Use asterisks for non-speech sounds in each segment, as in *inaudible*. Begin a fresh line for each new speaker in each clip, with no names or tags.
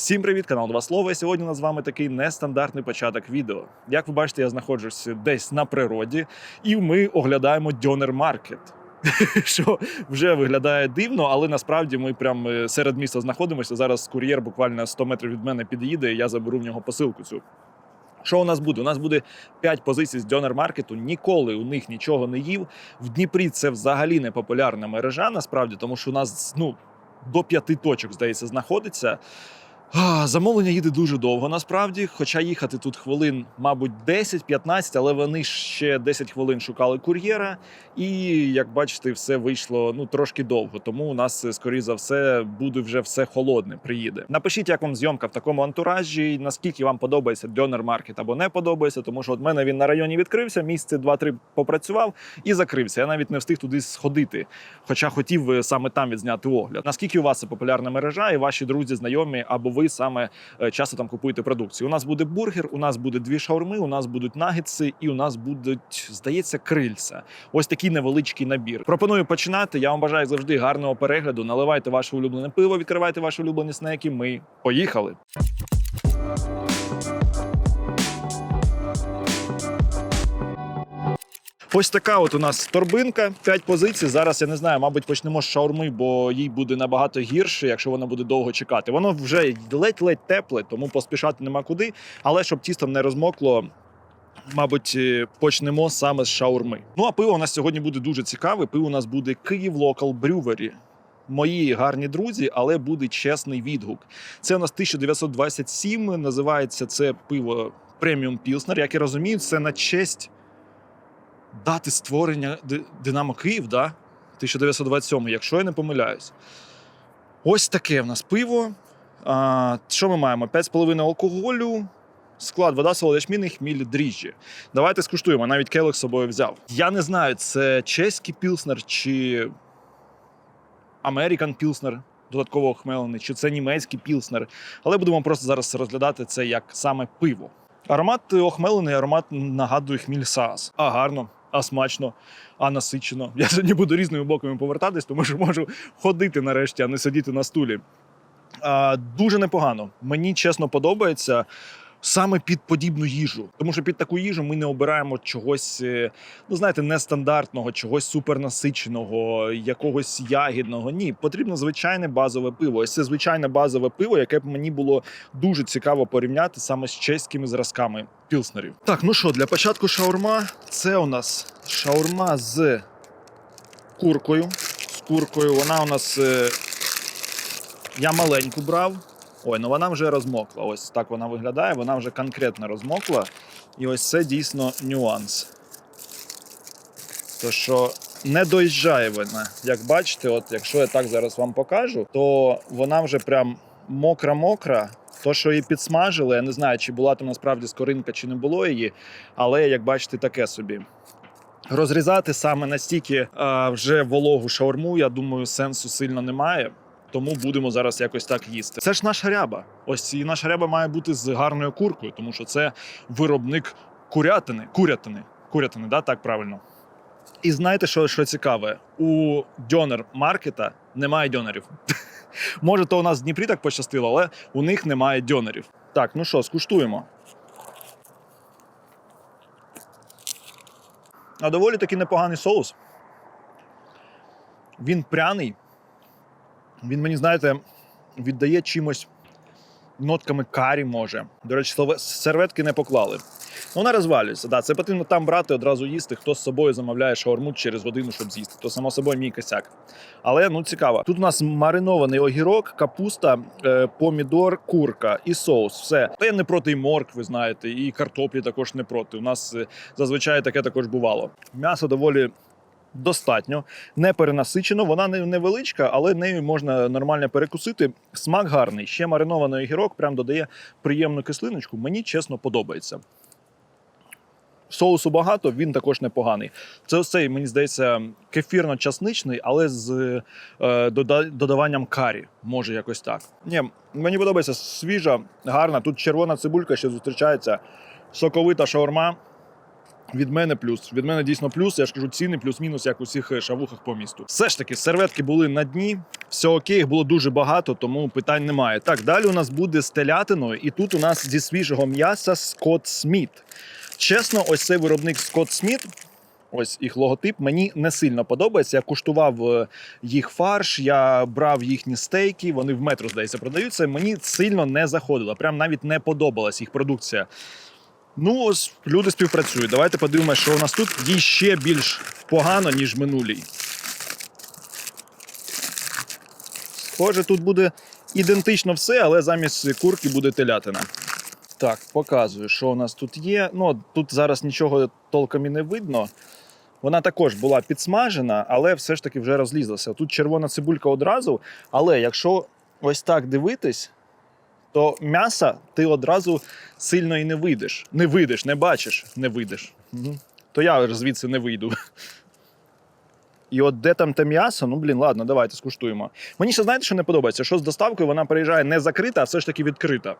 Всім привіт, канал Два Слова. Сьогодні у нас з вами такий нестандартний початок відео. Як ви бачите, я знаходжусь десь на природі, і ми оглядаємо Дьонер Маркет. *laughs* Що вже виглядає дивно, але насправді ми прям е, серед міста знаходимося. Зараз кур'єр буквально 100 метрів від мене під'їде, і я заберу в нього посилку цю. Що у нас буде? У нас буде 5 позицій з Дьонер Маркету. Ніколи у них нічого не їв. В Дніпрі це взагалі не популярна мережа, насправді, тому що у нас ну, до п'яти точок, здається, знаходиться. А, Замовлення їде дуже довго насправді. Хоча їхати тут хвилин, мабуть, 10-15, але вони ще 10 хвилин шукали кур'єра. І як бачите, все вийшло ну трошки довго. Тому у нас, е, скоріш за все, буде вже все холодне. Приїде. Напишіть, як вам зйомка в такому антуражі, наскільки вам подобається Дьонер Маркет або не подобається, тому що от мене він на районі відкрився, місце 2-3 попрацював і закрився. Я навіть не встиг туди сходити. Хоча хотів е, саме там відзняти огляд. Наскільки у вас це популярна мережа, і ваші друзі, знайомі, або ви саме е, часто там купуєте продукцію? У нас буде бургер, у нас буде дві шаурми, у нас будуть нагетси, і у нас будуть, здається, крильця. Ось такий невеличкий набір. Пропоную починати. Я вам бажаю завжди гарного перегляду. Наливайте ваше улюблене пиво, відкривайте ваші улюблені снеки. Ми поїхали. Ось така от у нас торбинка, 5 позицій. Зараз я не знаю, мабуть, почнемо з шаурми, бо їй буде набагато гірше, якщо вона буде довго чекати. Воно вже ледь-ледь тепле, тому поспішати нема куди. Але щоб тісто не розмокло, мабуть, е, почнемо саме з шаурми. Ну а пиво у нас сьогодні буде дуже цікаве. Пиво у нас буде Київ Локал Брювері. Мої гарні друзі, але буде чесний відгук. Це у нас 1927. Називається це пиво преміум Пілснер. Як я розумію, це на честь дати створення Динамо Київ, да? 1927, якщо я не помиляюсь. Ось таке в нас пиво. А, що ми маємо? 5,5 алкоголю. Склад, вода, солодячміний, хміль, дріжджі. Давайте скуштуємо. Навіть келих з собою взяв. Я не знаю, це чеський пілснер чи Американ пілснер, додатково охмелений, чи це німецький пілснер. Але будемо просто зараз розглядати це як саме пиво. Аромат охмелений, аромат нагадує хміль Саас. А гарно, а смачно, а насичено. *laughs* Я сьогодні буду різними боками повертатись, тому що можу ходити нарешті, а не сидіти на стулі. Дуже непогано. Мені чесно подобається. Саме під подібну їжу, тому що під таку їжу ми не обираємо чогось, е, ну знаєте, нестандартного, чогось супернасиченого, якогось ягідного. Ні, потрібно звичайне базове пиво. Ось це звичайне базове пиво, яке б мені було дуже цікаво порівняти саме з чеськими зразками пілснерів. Так, ну що, для початку шаурма. Це у нас шаурма з куркою. З куркою. Вона у нас. е, Я маленьку брав. Ой, ну вона вже розмокла. Ось так вона виглядає, вона вже конкретно розмокла. І ось це дійсно нюанс. То що не доїжджає вона. Як бачите, от якщо я так зараз вам покажу, то вона вже прям мокра-мокра. То, що її підсмажили, я не знаю, чи була там насправді скоринка, чи не було її, але як бачите, таке собі. Розрізати саме настільки а, вже вологу шаурму, я думаю, сенсу сильно немає. Тому будемо зараз якось так їсти. Це ж наша ряба. Ось і наша ряба має бути з гарною куркою, тому що це виробник курятини. Курятини. Курятини, да, так правильно. І знаєте, що, що цікаве? У дьонер маркета немає дьонерів. *laughs* Може, то у нас в Дніпрі так пощастило, але у них немає дьонерів. Так, ну що, скуштуємо. А доволі таки непоганий соус. Він пряний. Він мені, знаєте, віддає чимось нотками карі, може. До речі, слове- серветки не поклали. Ну, вона розвалюється. Да, це потрібно там брати, одразу їсти. Хто з собою замовляє шаурму через годину, щоб з'їсти. То, само собою, мій косяк. Але ну цікаво. Тут у нас маринований огірок, капуста, е, помідор, курка і соус. Все. Та я не проти і моркви, знаєте, і картоплі також не проти. У нас е, зазвичай таке також бувало. М'ясо доволі достатньо, не перенасичено. Вона невеличка, але нею можна нормально перекусити. Смак гарний. Ще маринований огірок прям додає приємну кислиночку. Мені чесно подобається. Соусу багато, він також непоганий. Це цей, мені здається, кефірно-часничний, але з е, додаванням карі. Може, якось так. Ні, мені подобається свіжа, гарна. Тут червона цибулька ще зустрічається, соковита шаурма. Від мене плюс. Від мене дійсно плюс. Я ж кажу, ціни плюс-мінус, як у всіх е, шавухах по місту. Все ж таки, серветки були на дні. Все окей, їх було дуже багато, тому питань немає. Так, далі у нас буде з телятиною, і тут у нас зі свіжого м'яса Скотт Сміт. Чесно, ось цей виробник Скотт Сміт. Ось їх логотип мені не сильно подобається. Я куштував е, їх фарш, я брав їхні стейки, вони в метро, здається, продаються. Мені сильно не заходило. Прям навіть не подобалась їх продукція. Ну, ось люди співпрацюють. Давайте подивимося, що у нас тут їй більш погано, ніж минулій. Схоже, тут буде ідентично все, але замість курки буде телятина. Так, показую, що у нас тут є. Ну, тут зараз нічого толком і не видно. Вона також була підсмажена, але все ж таки вже розлізлася. Тут червона цибулька одразу. Але якщо ось так дивитись, то м'яса ти одразу сильно і не вийдеш. Не вийдеш, не бачиш, не вийдеш. Угу. То я звідси не вийду. І от де там те м'ясо, ну блін, ладно, давайте скуштуємо. Мені ще знаєте, що не подобається? Що з доставкою вона приїжджає не закрита, а все ж таки відкрита.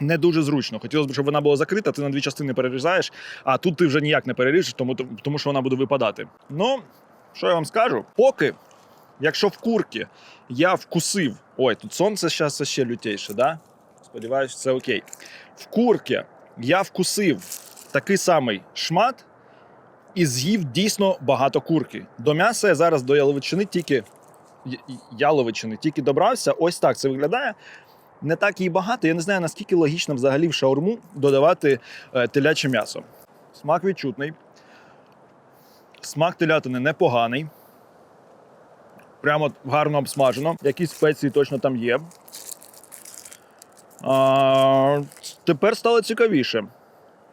Не дуже зручно. Хотілося б, щоб вона була закрита, ти на дві частини перерізаєш, а тут ти вже ніяк не переріжеш, тому, тому що вона буде випадати. Ну, що я вам скажу? Поки, якщо в курки я вкусив. Ой, тут сонце зараз ще лютейше, да? Сподіваюсь, це окей. В курки я вкусив такий самий шмат і з'їв дійсно багато курки. До м'яса я зараз до яловичини тільки яловичини тільки добрався. Ось так це виглядає. Не так і багато. Я не знаю, наскільки логічно взагалі в шаурму додавати е, теляче м'ясо. Смак відчутний. Смак телятини непоганий. Прямо гарно обсмажено. Якісь спеції точно там є. А, тепер стало цікавіше.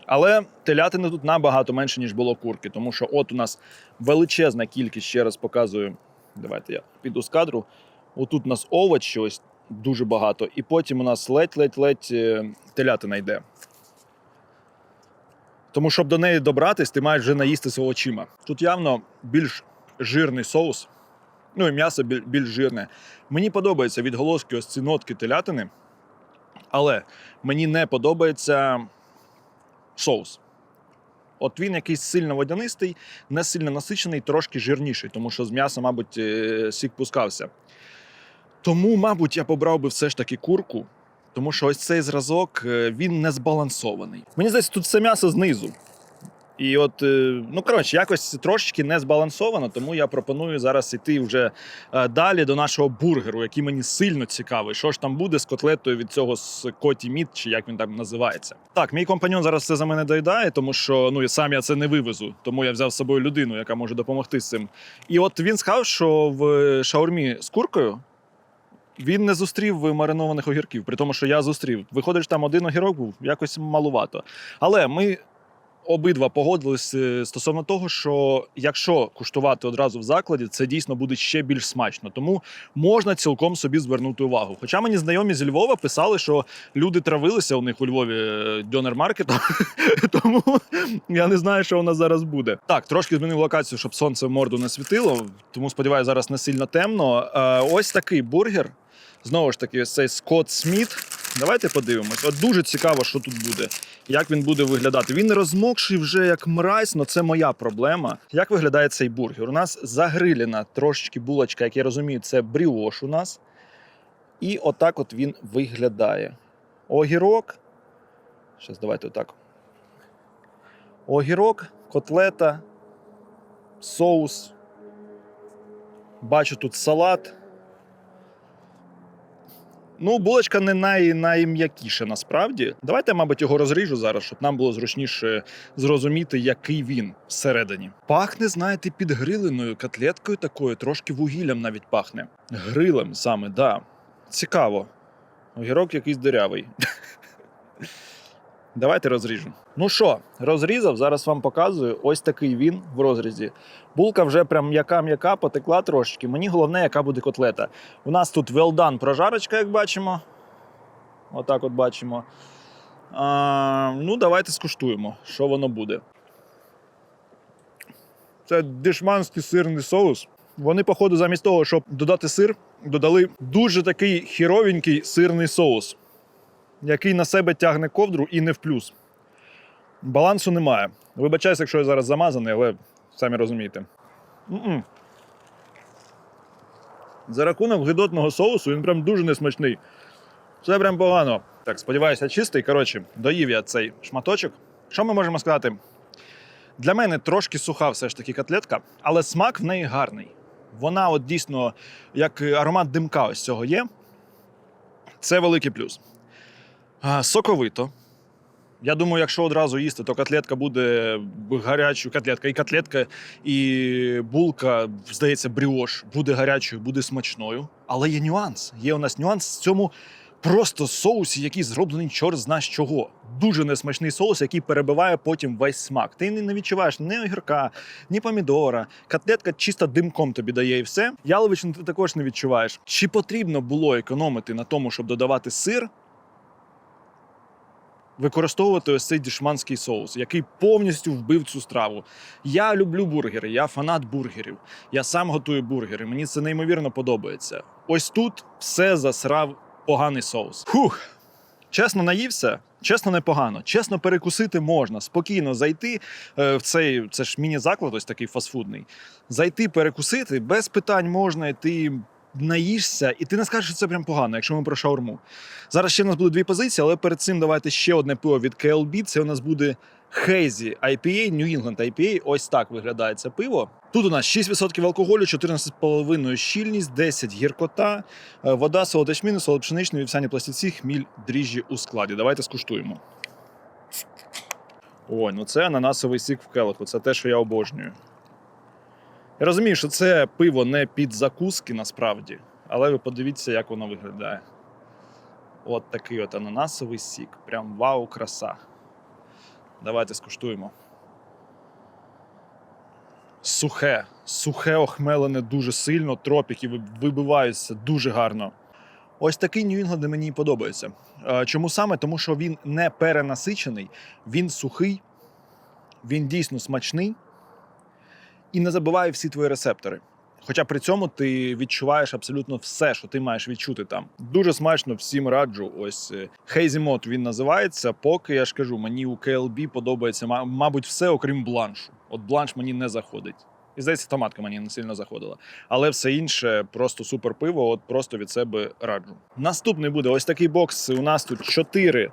Але телятини тут набагато менше, ніж було курки, тому що от у нас величезна кількість, ще раз показую. Давайте я піду з кадру. Отут у нас овочі ось дуже багато, і потім у нас ледь-ледь-ледь е, телятина йде. Тому, щоб до неї добратись, ти маєш вже наїсти наїстися очима. Тут явно більш жирний соус, ну і м'ясо біль- більш жирне. Мені подобаються відголоски ось ці нотки телятини, але мені не подобається соус. От він якийсь сильно водянистий, не сильно насичений, трошки жирніший, тому що з м'яса, мабуть, е, сік пускався. Тому, мабуть, я побрав би все ж таки курку, тому що ось цей зразок е, він не збалансований. Мені здається, тут все м'ясо знизу. І от, е, ну коротше, якось трошечки не збалансовано, тому я пропоную зараз іти вже е, далі до нашого бургеру, який мені сильно цікавий. Що ж там буде з котлетою від цього з коті міт, чи як він там називається. Так, мій компаньон зараз все за мене доїдає, тому що ну і сам я це не вивезу. Тому я взяв з собою людину, яка може допомогти з цим. І от він сказав, що в шаурмі з куркою він не зустрів маринованих огірків, при тому, що я зустрів. Виходить, що там один огірок був якось малувато. Але ми обидва погодились е, стосовно того, що якщо куштувати одразу в закладі, це дійсно буде ще більш смачно. Тому можна цілком собі звернути увагу. Хоча мені знайомі зі Львова писали, що люди травилися у них у Львові донер-маркетом, *laughs* тому я не знаю, що у нас зараз буде. Так, трошки змінив локацію, щоб сонце в морду не світило, тому сподіваюся, зараз не сильно темно. Е, Ось такий бургер. Знову ж таки, ось цей Скотт Сміт. Давайте подивимось. От дуже цікаво, що тут буде, як він буде виглядати. Він розмокший вже як мразь, але це моя проблема. Як виглядає цей бургер? У нас загрилена трошечки булочка, як я розумію, це бріош у нас. І отак от він виглядає. Огірок. Зараз давайте отак. Огірок, котлета, соус. Бачу тут салат. Ну, булочка не най, найм'якіша насправді. Давайте, мабуть, його розріжу зараз, щоб нам було зручніше зрозуміти, який він всередині. Пахне, знаєте, підгриленою котлеткою такою, трошки вугіллям навіть пахне. Грилем саме, да. Цікаво. Огірок якийсь дирявий. *laughs* Давайте розріжу. Ну що, розрізав, зараз вам показую. Ось такий він в розрізі. Булка вже прям м'яка-м'яка, потекла трошечки. Мені головне, яка буде котлета. У нас тут done прожарочка, як бачимо. Отак от бачимо. А, ну, давайте скуштуємо, що воно буде. Це дешманський сирний соус. Вони, походу, замість того, щоб додати сир, додали дуже такий хіровенький сирний соус, який на себе тягне ковдру і не в плюс. Балансу немає. Вибачаюсь, якщо я зараз замазаний, але самі розумієте. М-м. За рахунок гидотного соусу він прям дуже несмачний. Це прям погано. Так, сподіваюся, чистий. Коротше, доїв я цей шматочок. Що ми можемо сказати? Для мене трошки суха все ж таки котлетка, але смак в неї гарний. Вона, от дійсно, як аромат димка ось цього є. Це великий плюс. Соковито. Я думаю, якщо одразу їсти, то котлетка буде гарячою. Котлетка і котлетка, і булка, здається, бріош буде гарячою, буде смачною. Але є нюанс. Є у нас нюанс в цьому просто соусі, який зроблений чорт зна з чого. Дуже несмачний соус, який перебиває потім весь смак. Ти не відчуваєш ні огірка, ні помідора. Котлетка чисто димком тобі дає і все. Яловичину ти також не відчуваєш. Чи потрібно було економити на тому, щоб додавати сир? Використовувати ось цей дішманський соус, який повністю вбив цю страву. Я люблю бургери, я фанат бургерів. Я сам готую бургери. Мені це неймовірно подобається. Ось тут все засрав поганий соус. Фух, чесно наївся. Чесно, непогано. Чесно, перекусити можна, спокійно зайти е, в цей це ж міні-заклад, ось такий фастфудний. Зайти, перекусити без питань можна, і ти наїшся, і ти не скажеш, що це прям погано, якщо ми про шаурму. Зараз ще в нас буде дві позиції, але перед цим давайте ще одне пиво від KLB. Це у нас буде Hazy IPA, New England IPA. Ось так виглядає це пиво. Тут у нас 6% алкоголю, 14,5 щільність, 10 гіркота, е, вода, солод ячмінний, солод пшеничний, вівсяні пластівці, хміль, дріжджі у складі. Давайте скуштуємо. Ой, ну це ананасовий сік в келиху. Це те, що я обожнюю. Я розумію, що це пиво не під закуски насправді, але ви подивіться, як воно виглядає. От такий от ананасовий сік. Прям вау, краса. Давайте скуштуємо. Сухе, сухе охмелене дуже сильно, тропіки вибиваються дуже гарно. Ось такий Нью-Інгланд мені подобається. Чому саме? Тому що він не перенасичений, він сухий, він дійсно смачний і не забиває всі твої рецептори. Хоча при цьому ти відчуваєш абсолютно все, що ти маєш відчути там. Дуже смачно всім раджу. Ось е, Hazy Mod він називається. Поки я ж кажу, мені у KLB подобається, ма- мабуть, все, окрім бланшу. От бланш мені не заходить. І здається, томатка мені не сильно заходила. Але все інше просто супер пиво, от просто від себе раджу. Наступний буде ось такий бокс. У нас тут чотири а,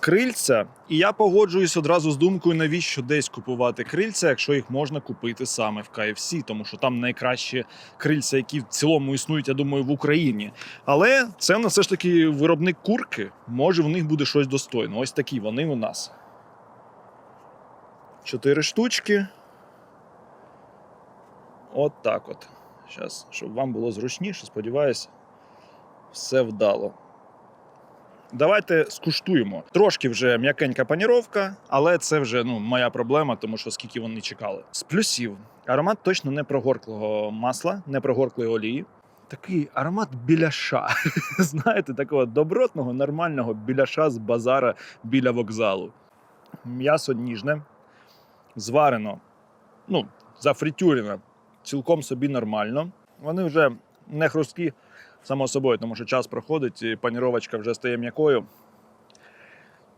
крильця, і я погоджуюсь одразу з думкою, навіщо десь купувати крильця, якщо їх можна купити саме в KFC, тому що там найкращі крильця, які в цілому існують, я думаю, в Україні. Але це в нас все ж таки виробник курки. Може, в них буде щось достойне. Ось такі вони у нас. Чотири штучки. От так от. Зараз, щоб вам було зручніше, сподіваюсь, все вдало. Давайте скуштуємо. Трошки вже м'якенька паніровка, але це вже ну, моя проблема, тому що скільки вони чекали. З плюсів аромат точно не прогорклого масла, не прогорклої олії. Такий аромат біляша. *laughs* Знаєте, такого добротного, нормального біляша з базара біля вокзалу. М'ясо ніжне, зварено, ну, зафритюрено, цілком собі нормально. Вони вже не хрусткі, само собою, тому що час проходить, і паніровочка вже стає м'якою.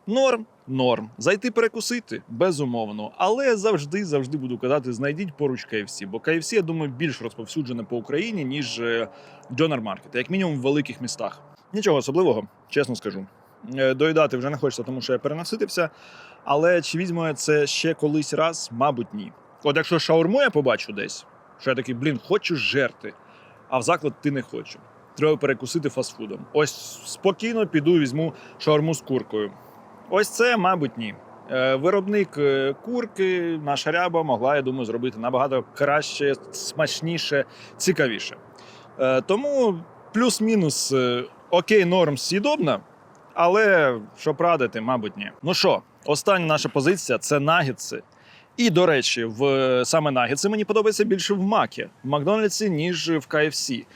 Норм, норм. Зайти перекусити безумовно. Але завжди, завжди буду казати, знайдіть поруч KFC. Бо KFC, я думаю, більш розповсюджене по Україні, ніж е, Донор Маркет, як мінімум в великих містах. Нічого особливого, чесно скажу. Е, Доїдати вже не хочеться, тому що я перенаситився. Але чи візьму я це ще колись раз? Мабуть, ні. От якщо шаурму я побачу десь, що я такий, блін, хочу жерти, а в заклад ти не хочу. Треба перекусити фастфудом. Ось спокійно піду, візьму шаурму з куркою. Ось це, мабуть, ні. Е, Виробник е, курки, наша ряба могла, я думаю, зробити набагато краще, смачніше, цікавіше. Е, Тому плюс-мінус окей, норм з'їдобна, але щоб радити, мабуть, ні. Ну що, остання наша позиція це нагідси. І, до речі, в саме нагідси мені подобається більше в Макі, в Макдональдсі, ніж в KFC.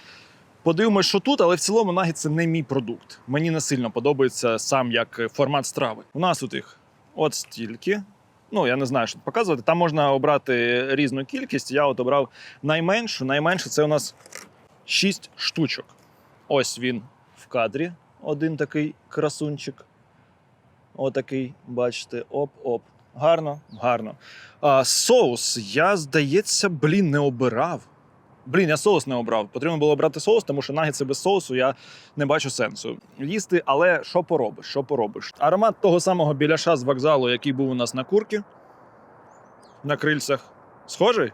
Подивимось, що тут, але в цілому нагід це не мій продукт. Мені не сильно подобається сам як е, формат страви. У нас тут їх от стільки. Ну, я не знаю, що показувати. Там можна обрати різну кількість. Я от обрав найменшу. Найменше це у нас 6 штучок. Ось він в кадрі. Один такий красунчик. Отакий, бачите, оп-оп. Гарно, гарно. А, соус, я, здається, блін, не обирав. Блін, я соус не обрав. Потрібно було обрати соус, тому що нагетси без соусу я не бачу сенсу їсти. Але що поробиш? Що поробиш? Аромат того самого біляша з вокзалу, який був у нас на курці, на крильцях. Схожий?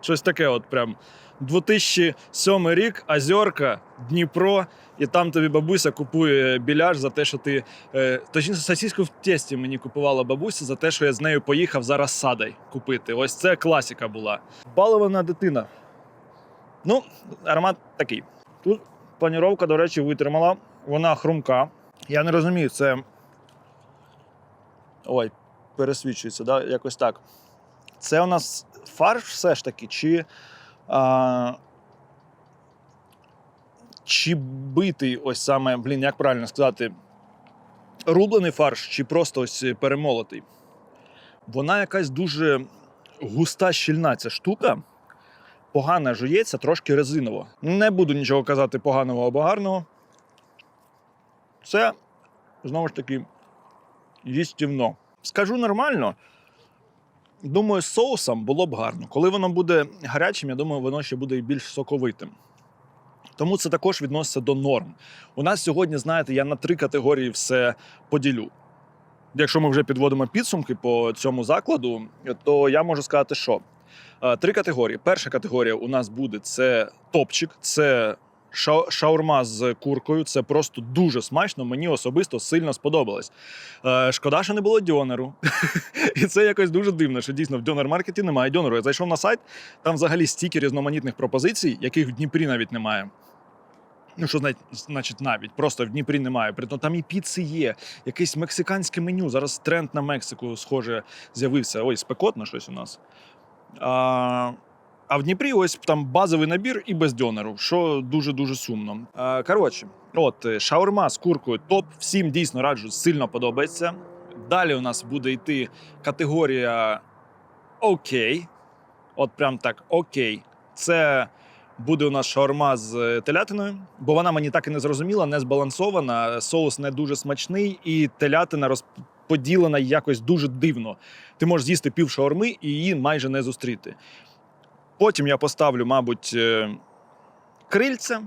Щось таке, от прям 2007 рік, Озерка, Дніпро, і там тобі бабуся купує біляш за те, що ти. Е, точніше, сосиску в тесті мені купувала бабуся за те, що я з нею поїхав зараз садай купити. Ось це класіка була. Балована дитина. Ну, аромат такий. Тут планіровка, до речі, витримала. Вона хрумка. Я не розумію, це. Ой, пересвідчується, да? якось так. Це у нас фарш все ж таки, чи. А, чи битий ось саме, блін, як правильно сказати, рублений фарш, чи просто ось перемолотий. Вона якась дуже густа, щільна ця штука. Погано жується, трошки резиново. Не буду нічого казати поганого або гарного. Це, знову ж таки, їстівно. Скажу нормально. Думаю, з соусом було б гарно. Коли воно буде гарячим, я думаю, воно ще буде і більш соковитим. Тому це також відноситься до норм. У нас сьогодні, знаєте, я на три категорії все поділю. Якщо ми вже підводимо підсумки по цьому закладу, то я можу сказати, що три категорії. Перша категорія у нас буде це топчик, це шаурма з куркою. Це просто дуже смачно. Мені особисто сильно сподобалось. Е, Шкода, що не було дьонеру. *laughs* І це якось дуже дивно, що дійсно в дьонер-маркеті немає дьонеру. Я зайшов на сайт, там взагалі стільки різноманітних пропозицій, яких в Дніпрі навіть немає. Ну, що значить навіть, просто в Дніпрі немає. Притом там і піци є, якесь мексиканське меню. Зараз тренд на Мексику, схоже, з'явився. Ой, спекотно щось у нас. А, а в Дніпрі ось там базовий набір і без дьонеру, що дуже-дуже сумно. А, коротше, от е, шаурма з куркою топ. Всім дійсно раджу, сильно подобається. Далі у нас буде йти категорія окей. От прям так окей. Це буде у нас шаурма з е, телятиною, бо вона мені так і не зрозуміла, не збалансована. Соус не дуже смачний, і телятина розподілена якось дуже дивно. Ти можеш з'їсти пів шаурми і її майже не зустріти. Потім я поставлю, мабуть, е, крильця,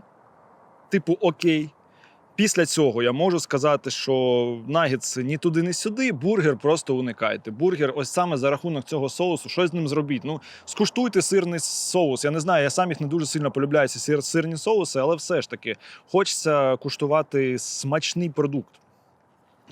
типу окей. Після цього я можу сказати, що нагетси ні туди, ні сюди. Бургер просто уникайте. Бургер, ось саме за рахунок цього соусу, щось з ним зробіть. Ну, скуштуйте сирний соус. Я не знаю, я сам їх не дуже сильно полюбляю ці сир, сирні соуси, але все ж таки хочеться куштувати смачний продукт.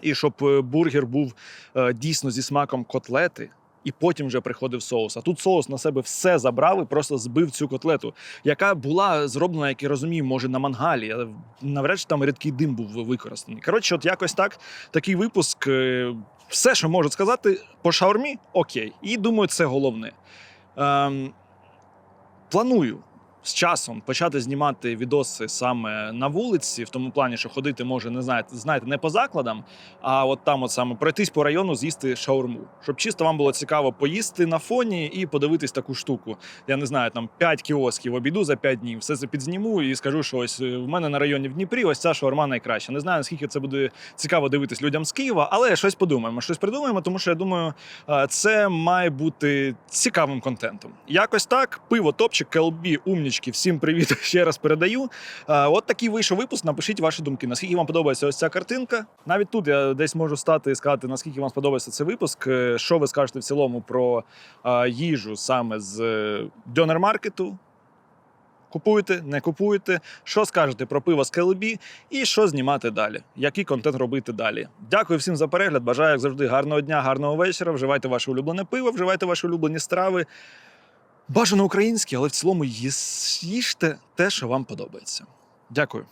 І щоб е, бургер був е, дійсно зі смаком котлети. І потім вже приходив соус. А тут соус на себе все забрав і просто збив цю котлету, яка була зроблена, як я розумію, може на мангалі. Навряд чи там рідкий дим був використаний. Коротше, от якось так. Такий випуск. е, Все, що можу сказати, по шаурмі окей. І думаю, це головне. Ем, планую з часом почати знімати відоси саме на вулиці, в тому плані, що ходити може не знаєте, знаєте, не по закладам, а от там, от саме пройтись по району, з'їсти шаурму. Щоб чисто вам було цікаво поїсти на фоні і подивитись таку штуку. Я не знаю, там 5 кіосків обійду за 5 днів, все це підзніму і скажу, що ось е, в мене на районі в Дніпрі ось ця шаурма найкраща. Не знаю, наскільки це буде цікаво дивитись людям з Києва, але щось подумаємо. Щось придумаємо, тому що я думаю, е, це має бути цікавим контентом. Якось так. Пиво топчик, КЛБ, умнічки. Всім привіт *laughs* ще раз передаю. От такий вийшов випуск. Напишіть ваші думки. Наскільки вам подобається ось ця картинка? Навіть тут я десь можу стати і сказати, наскільки вам сподобається цей випуск. Е, Що ви скажете в цілому про їжу саме з е, дьонер-маркету? Купуєте, не купуєте, що скажете про пиво з КЛБ і що знімати далі, який контент робити далі. Дякую всім за перегляд. Бажаю, як завжди, гарного дня, гарного вечора. Вживайте ваше улюблене пиво, вживайте ваші улюблені страви. Бажано українські, але в цілому їжте те, що вам подобається. Дякую.